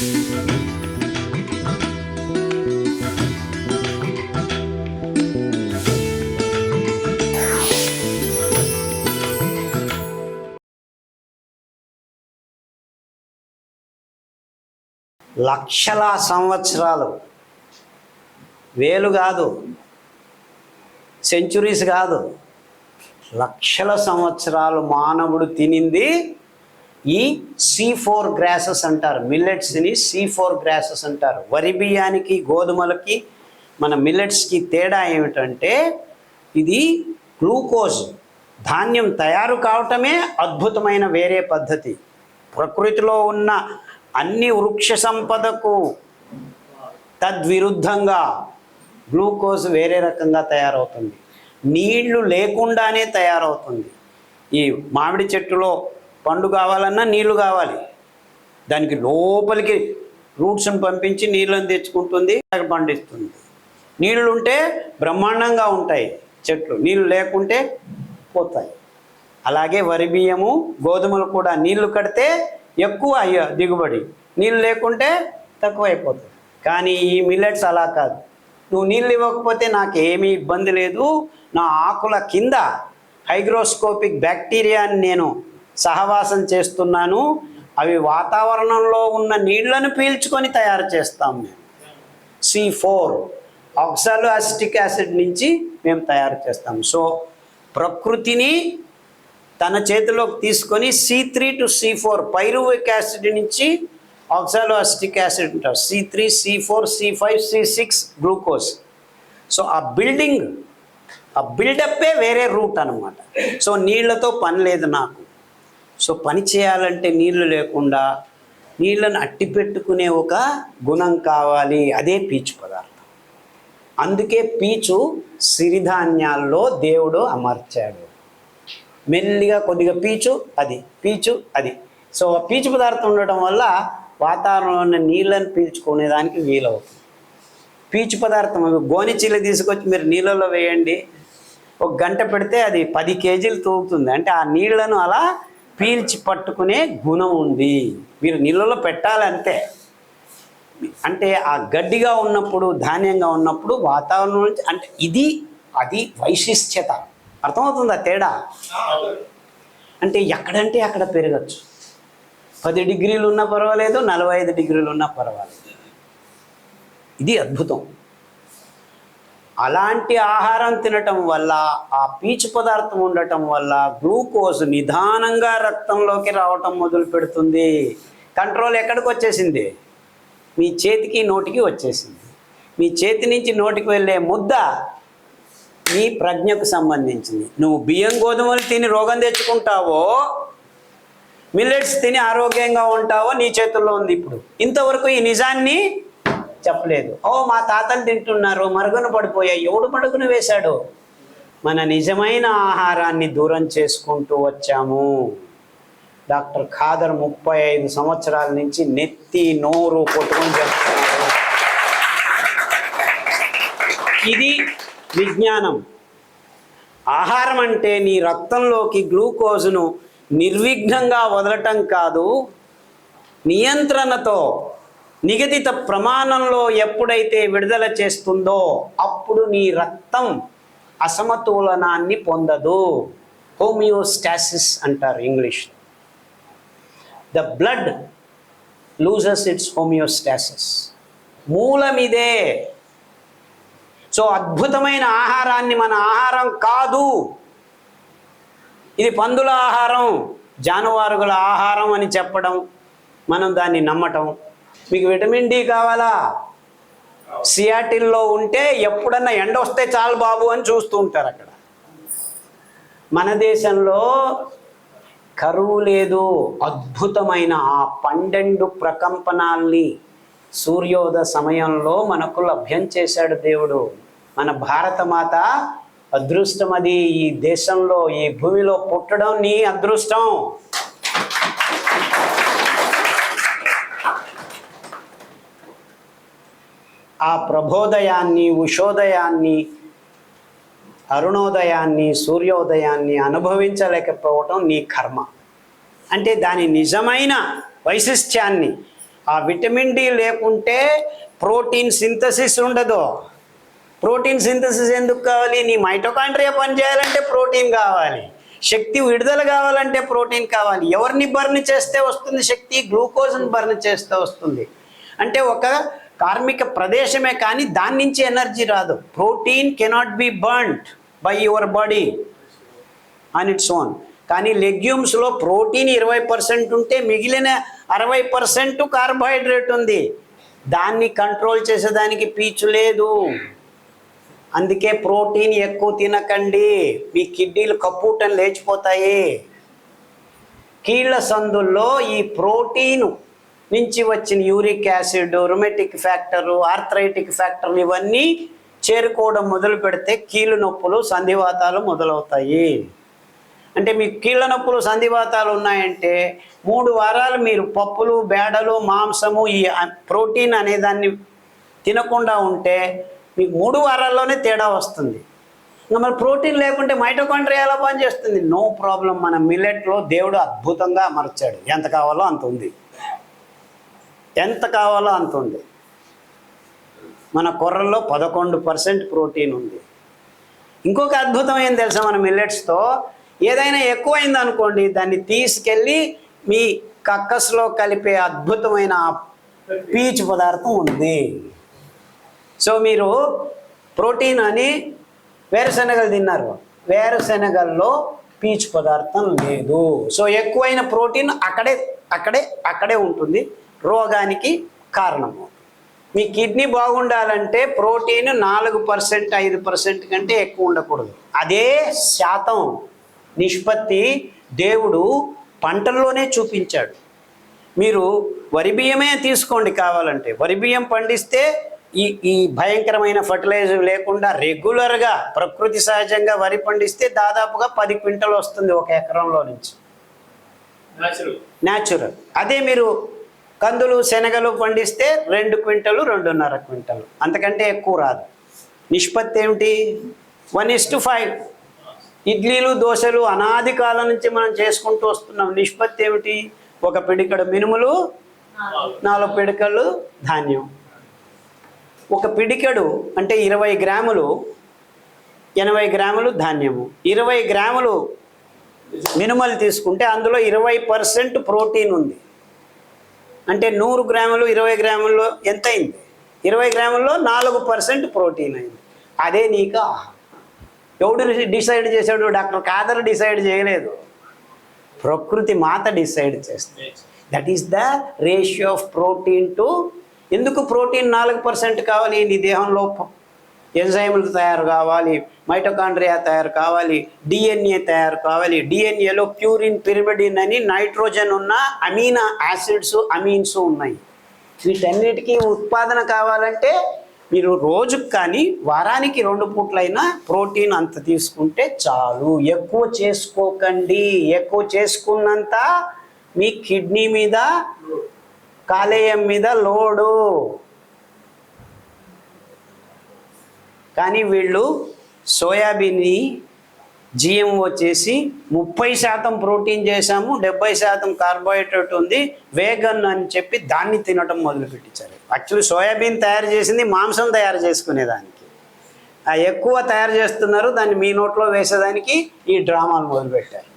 లక్షల సంవత్సరాలు. వేలు కాదు. సెంచురీస్ కాదు. లక్షల సంవత్సరాలు మానవుడు తినింది ఈ సి ఫోర్ గ్రాసెస్ అంటారు. మిల్లెట్స్ని సి ఫోర్ గ్రాసెస్ అంటారు. వరి బియ్యానికి గోధుమలకి మన మిల్లెట్స్కి తేడా ఏమిటంటే ఇది గ్లూకోజ్ ధాన్యం తయారు కావటమే అద్భుతమైన వేరే పద్ధతి. ప్రకృతిలో ఉన్న అన్ని వృక్ష సంపదకు తద్విరుద్ధంగా గ్లూకోజ్ వేరే రకంగా తయారవుతుంది. నీళ్ళు లేకుండానే తయారవుతుంది. ఈ మామిడి చెట్టులో పండు కావాలన్నా నీళ్ళు కావాలి. దానికి లోపలికి రూట్స్ని పంపించి నీళ్ళని తెచ్చుకుంటుంది అక్కడ పండిస్తుంది నీళ్ళు ఉంటే బ్రహ్మాండంగా ఉంటాయి చెట్లు. నీళ్ళు లేకుంటే పోతాయి. అలాగే వరి బియ్యము గోధుమలు కూడా నీళ్ళు కడితే ఎక్కువ అయ్యో దిగుబడి. నీళ్ళు లేకుంటే తక్కువైపోతుంది కానీ ఈ మిల్లెట్స్ అలా కాదు. నువ్వు నీళ్ళు ఇవ్వకపోతే నాకు ఏమీ ఇబ్బంది లేదు. నా ఆకుల కింద హైగ్రోస్కోపిక్ బ్యాక్టీరియాని నేను సహవాసం చేస్తున్నాను. అవి వాతావరణంలో ఉన్న నీళ్ళను పీల్చుకొని తయారు చేస్తాం మేము. C four oxaloacetic acid నుంచి మేము తయారు చేస్తాం. సో ప్రకృతిని తన చేతిలోకి తీసుకొని C three to C four pyruvic acid నుంచి ఆక్సాలో అసిటిక్ యాసిడ్ ఉంటారు. C three C four C five C six glucose. So ఆ బిల్డింగ్ ఆ బిల్డప్పే వేరే రూట్ అనమాట సో నీళ్ళతో పని లేదు నాకు. సో పని చేయాలంటే నీళ్ళు లేకుండా నీళ్ళను అట్టి పెట్టుకునే ఒక గుణం కావాలి. అదే పీచు పదార్థం. అందుకే పీచు సిరిధాన్యాల్లో దేవుడు అమర్చాడు. మెల్లిగా కొద్దిగా పీచు అది పీచు అది. సో ఆ పీచు పదార్థం ఉండటం వల్ల వాతావరణంలో ఉన్న నీళ్ళని పీల్చుకునేదానికి వీలవుతుంది. పీచు పదార్థం అవి గోని చీల తీసుకొచ్చి మీరు నీళ్ళలో వేయండి. ఒక గంట పెడితే అది పది కేజీలు తూగుతుంది. అంటే ఆ నీళ్ళను అలా పీల్చి పట్టుకునే గుణం ఉంది. మీరు నీళ్ళలో పెట్టాలంతే అంటే ఆ గడ్డిగా ఉన్నప్పుడు ధాన్యంగా ఉన్నప్పుడు వాతావరణం నుంచి అంటే ఇది అది వైశిష్ట్యత. అర్థమవుతుందా తేడా? అంటే ఎక్కడంటే అక్కడ పెరగచ్చు. పది డిగ్రీలు ఉన్నా పర్వాలేదు నలభై ఐదు డిగ్రీలు ఉన్నా పర్వాలేదు. ఇది అద్భుతం. అలాంటి ఆహారం తినటం వల్ల ఆ పీచు పదార్థం ఉండటం వల్ల గ్లూకోజ్ నిదానంగా రక్తంలోకి రావటం మొదలు పెడుతుంది. కంట్రోల్ ఎక్కడికి వచ్చేసింది? మీ చేతికి నోటికి వచ్చేసింది. మీ చేతి నుంచి నోటికి వెళ్ళే ముద్ద నీ ప్రజ్ఞకు సంబంధించింది. నువ్వు బియ్యం గోధుమలు తిని రోగం తెచ్చుకుంటావో మిల్లెట్స్ తిని ఆరోగ్యంగా ఉంటావో నీ చేతుల్లో ఉంది ఇప్పుడు. ఇంతవరకు ఈ నిజాన్ని చెప్పలేదు. ఓ మా తాతలు తింటున్నారు మరుగున పడిపోయాయి ఎవడు మడుగున వేశాడు? మన నిజమైన ఆహారాన్ని దూరం చేసుకుంటూ వచ్చాము. డాక్టర్ ఖాదర్ ముప్పై ఐదు సంవత్సరాల నుంచి నెత్తి నోరు కొట్టుకొని చెప్తున్నారు. ఇది విజ్ఞానం. ఆహారం అంటే నీ రక్తంలోకి గ్లూకోజ్ను నిర్విఘ్నంగా వదలటం కాదు నియంత్రణతో నిగదిత ప్రమాణంలో ఎప్పుడైతే విడుదల చేస్తుందో అప్పుడు నీ రక్తం అసమతులనాన్ని పొందదు. హోమియోస్టాసిస్ అంటారు English. The blood loses its homeostasis మూలమిదే so అద్భుతమైన ఆహారాన్ని మన ఆహారం కాదు. ఇది పందుల ఆహారం జానువారుగుల ఆహారం అని చెప్పడం మనం దాన్ని నమ్మటం. మీకు విటమిన్ డి కావాలా? సియాటిల్లో ఉంటే ఎప్పుడన్నా ఎండ వస్తే చాలు బాబు అని చూస్తూ ఉంటారు అక్కడ. మన దేశంలో కరువు లేదు. అద్భుతమైన ఆ పన్నెండు ప్రకంపనాల్ని సూర్యోదయ సమయంలో మనకు లభ్యం చేశాడు దేవుడు. మన భారతమాత అదృష్టం అది ఈ దేశంలో ఈ భూమిలో పుట్టడం నీ అదృష్టం. ఆ ప్రభోదయాన్ని ఉషోదయాన్ని అరుణోదయాన్ని సూర్యోదయాన్ని అనుభవించలేకపోవటం నీ కర్మ. అంటే దాని నిజమైన వైశిష్ట్యాన్ని ఆ విటమిన్ డి లేకుంటే ప్రోటీన్ సింథసిస్ ఉండదు. ప్రోటీన్ సింథసిస్ ఎందుకు కావాలి? నీ మైటోకాండ్రియా పనిచేయాలంటే ప్రోటీన్ కావాలి. శక్తి విడుదల కావాలంటే ప్రోటీన్ కావాలి. ఎవరిని బర్న్ చేస్తే వస్తుంది శక్తి? గ్లూకోజ్ని బర్న్ చేస్తే వస్తుంది. అంటే ఒక కార్మిక ప్రదేశమే కానీ దాని నుంచి ఎనర్జీ రాదు. Protein cannot be burned by your body on its own కానీ లెగ్యూమ్స్లో ప్రోటీన్ ఇరవై పర్సెంట్ ఉంటే మిగిలిన అరవై పర్సెంట్ కార్బోహైడ్రేట్ ఉంది. దాన్ని కంట్రోల్ చేసేదానికి పీచు లేదు. అందుకే ప్రోటీన్ ఎక్కువ తినకండి. మీ కిడ్నీలు కప్పుటం లేచిపోతాయి. కీళ్ళ సందుల్లో ఈ ప్రోటీన్ నుంచి వచ్చిన uric acid rheumatic factor arthritic ఫ్యాక్టర్లు ఇవన్నీ చేరుకోవడం మొదలు పెడితే కీళ్ళు నొప్పులు సంధివాతాలు మొదలవుతాయి. అంటే మీకు కీళ్ళ నొప్పులు సంధివాతాలు ఉన్నాయంటే మూడు వారాలు మీరు పప్పులు బేడలు మాంసము ఈ ప్రోటీన్ అనే దాన్ని తినకుండా ఉంటే మీకు మూడు వారాల్లోనే తేడా వస్తుంది. ఇంకా మరి ప్రోటీన్ లేకుంటే మైటోకాండ్రియా ఎలా పనిచేస్తుంది. నో ప్రాబ్లం మన మిల్లెట్లో దేవుడు అద్భుతంగా అమర్చాడు. ఎంత కావాలో అంత ఉంది. ఎంత కావాలో అంత ఉంది. మన కొర్రల్లో పదకొండు పర్సెంట్ ప్రోటీన్ ఉంది. ఇంకొక అద్భుతం ఏం తెలుసా మన మిల్లెట్స్తో? ఏదైనా ఎక్కువైంది అనుకోండి దాన్ని తీసుకెళ్ళి మీ కక్కస్లో కలిపే అద్భుతమైన పీచు పదార్థం ఉంది. సో మీరు ప్రోటీన్ అని వేరుశనగలు తిన్నారు. వేరుశనగల్లో పీచు పదార్థం లేదు. సో ఎక్కువైన ప్రోటీన్ అక్కడే అక్కడే అక్కడే ఉంటుంది. రోగానికి కారణము. మీ కిడ్నీ బాగుండాలంటే ప్రోటీన్ నాలుగు పర్సెంట్ ఐదు పర్సెంట్ కంటే ఎక్కువ ఉండకూడదు. అదే శాతం నిష్పత్తి దేవుడు పంటల్లోనే చూపించాడు. మీరు వరి బియ్యమే తీసుకోండి కావాలంటే. వరి బియ్యం పండిస్తే ఈ ఈ భయంకరమైన ఫర్టిలైజర్ లేకుండా రెగ్యులర్గా ప్రకృతి సహజంగా వరి పండిస్తే దాదాపుగా పది క్వింటల్ వస్తుంది ఒక ఎకరంలో నుంచి. న్యాచురల్ న్యాచురల్ అదే మీరు కందులు శనగలు పండిస్తే రెండు క్వింటలు రెండున్నర క్వింటలు. అంతకంటే ఎక్కువ రాదు. నిష్పత్తి ఏమిటి? One is to five. ఇడ్లీలు దోశలు అనాది కాలం నుంచి మనం చేసుకుంటూ వస్తున్నాం. నిష్పత్తి ఏమిటి? ఒక పిడికడు మినుములు నాలుగు పిడికలు ధాన్యం. ఒక పిడికెడు అంటే ఇరవై గ్రాములు ఎనభై గ్రాములు ధాన్యము. ఇరవై గ్రాములు మినుమలు తీసుకుంటే అందులో ఇరవై పర్సెంట్ ప్రోటీన్ ఉంది. అంటే నూరు గ్రాములు ఇరవై గ్రాముల్లో ఎంత అయింది ఇరవై గ్రాముల్లో నాలుగు పర్సెంట్ ప్రోటీన్ అయింది. అదే నీకు ఆహారం. ఎవడు డిసైడ్ చేశాడు? డాక్టర్ కాదర్ డిసైడ్ చేయలేదు. ప్రకృతి మాత డిసైడ్ చేస్తుంది. That is the ratio of protein to ఎందుకు ప్రోటీన్ నాలుగు పర్సెంట్ కావాలి నీ దేహంలో? ఎంజైములు తయారు కావాలి మైటోకాండ్రియా తయారు కావాలి డిఎన్ఏ తయారు కావాలి. డిఎన్ఏలో ప్యూరిన్ పిరిమిడిన్ అని నైట్రోజన్ ఉన్న అమీనా యాసిడ్స్ అమీన్స్ ఉన్నాయి. వీటన్నిటికీ ఉత్పాదన కావాలంటే మీరు రోజుకు కానీ వారానికి రెండు పూట్లైనా ప్రోటీన్ అంత తీసుకుంటే చాలు. ఎక్కువ చేసుకోకండి. ఎక్కువ చేసుకున్నంత మీ కిడ్నీ మీద కాలేయం మీద లోడు. కానీ వీళ్ళు సోయాబీన్ని జిఎంఓ చేసి ముప్పై శాతం ప్రోటీన్ చేశాము డెబ్బై శాతం కార్బోహైడ్రేట్ ఉంది వేగన్ అని చెప్పి దాన్ని తినటం మొదలుపెట్టించారు. యాక్చువల్లీ సోయాబీన్ తయారు చేసింది మాంసం తయారు చేసుకునేదానికి. ఆ ఎక్కువ తయారు చేస్తున్నారు దాన్ని మీ నోట్లో వేసేదానికి ఈ డ్రామాలు మొదలుపెట్టారు.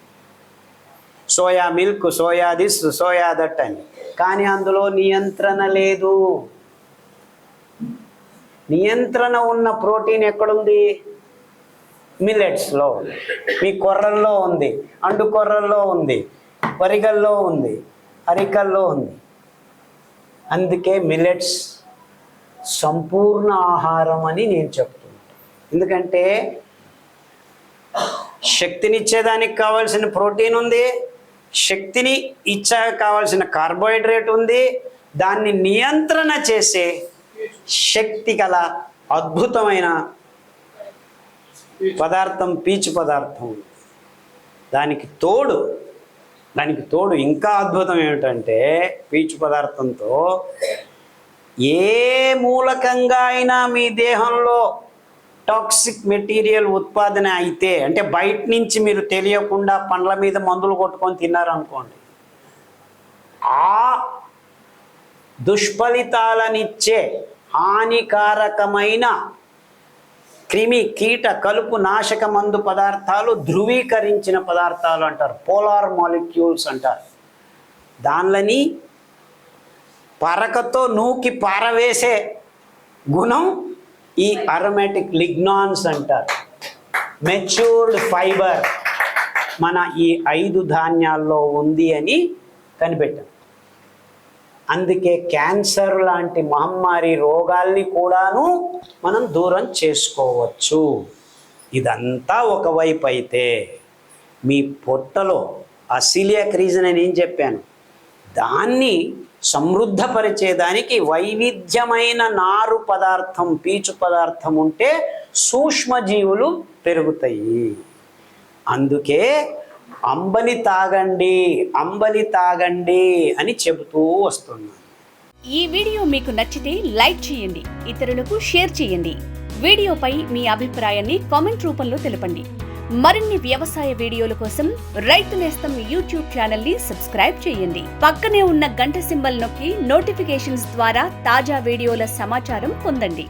Soya milk soya this soya that అని. కానీ అందులో నియంత్రణ లేదు. నియంత్రణ ఉన్న ప్రోటీన్ ఎక్కడుంది? మిల్లెట్స్లో మీ కొర్రల్లో ఉంది. అండు కొర్రల్లో ఉంది. వరిగల్లో ఉంది. అరికల్లో ఉంది. అందుకే మిల్లెట్స్ సంపూర్ణ ఆహారం అని నేను చెప్తున్నాను ఎందుకంటే శక్తినిచ్చేదానికి కావాల్సిన ప్రోటీన్ ఉంది శక్తిని ఇచ్చాక కావాల్సిన కార్బోహైడ్రేట్ ఉంది దాన్ని నియంత్రణ చేసే శక్తి గల అద్భుతమైన పదార్థం పీచు పదార్థం. దానికి తోడు దానికి తోడు ఇంకా అద్భుతం ఏమిటంటే పీచు పదార్థంతో ఏ మూలకంగా అయినా మీ దేహంలో టాక్సిక్ మెటీరియల్ ఉత్పాదన అయితే అంటే బయట నుంచి మీరు తెలియకుండా పండ్ల మీద మందులు కొట్టుకొని తిన్నారనుకోండి ఆ దుష్ఫలితాలనిచ్చే హానికారకమైన క్రిమి కీట కలుపు నాశక మందు పదార్థాలు ధృవీకరించిన పదార్థాలు అంటారు. పోలార్ మాలిక్యూల్స్ అంటారు. దానిలని పరకతో నూకి పారవేసే గుణం ఈ అరోమాటిక్ లిగ్నాన్స్ అంటారు. మెచ్యూర్డ్ ఫైబర్ మన ఈ ఐదు ధాన్యాల్లో ఉంది అని కనిపెట్టాం. అందుకే క్యాన్సర్ లాంటి మహమ్మారి రోగాల్ని కూడాను మనం దూరం చేసుకోవచ్చు. ఇదంతా ఒకవైపు అయితే మీ పొట్టలో అసిలియక్ రీజన్ అని ఏం చెప్పాను? దాన్ని సమృద్ధపరిచేదానికి వైవిధ్యమైన నారు పదార్థం పీచు పదార్థం ఉంటే సూక్ష్మజీవులు పెరుగుతాయి. అందుకే అంబలి తాగండి అంబలి తాగండి అని చెబుతూ వస్తున్నాను. ఈ వీడియో మీకు నచ్చితే లైక్ చేయండి ఇతరులకు షేర్ చేయండి. వీడియోపై మీ అభిప్రాయాన్ని కామెంట్ రూపంలో తెలపండి. మరిన్ని వ్యవసాయ వీడియోల కోసం రైతు నేస్తం యూట్యూబ్ ఛానల్ని సబ్స్క్రైబ్ చేయండి. పక్కనే ఉన్న గంట సింబల్ నొక్కి నోటిఫికేషన్స్ ద్వారా తాజా వీడియోల సమాచారం పొందండి.